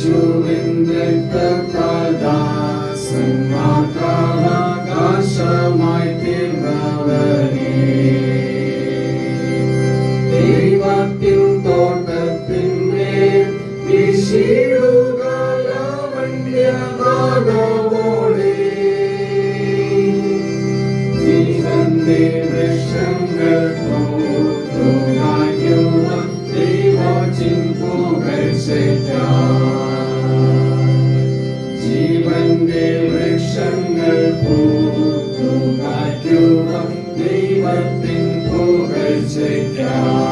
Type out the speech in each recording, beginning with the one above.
യേശുവിൻ രക്തത്താൽ ദാസന്മാർക്കാവകാശമായി തീർന്നവനേ ദൈവത്തിൻ തോട്ടത്തിന്മേൽ വീശിടുക ലാവണ്യനാദമോടെ. ജീവന്റെ വൃക്ഷങ്ങൾ പൂത്തുകായ്ക്കുവാൻ ദൈവത്തിൻ പുകഴ്ചയ്ക്കായി. ദൈവത്തിൻ പുകഴ്ചയ്ക്കായി.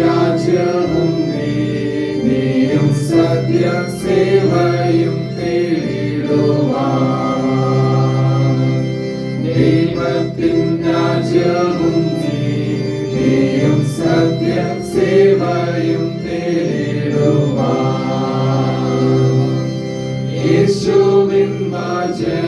രാജ്യവും നീതിയും സത്യസേവയും തേടിടുവാൻ. ദൈവത്തിൻ രാജ്യവും നീതിയും സത്യസേവയും തേടിടുവാൻ. യേശുവിൻ വചനവും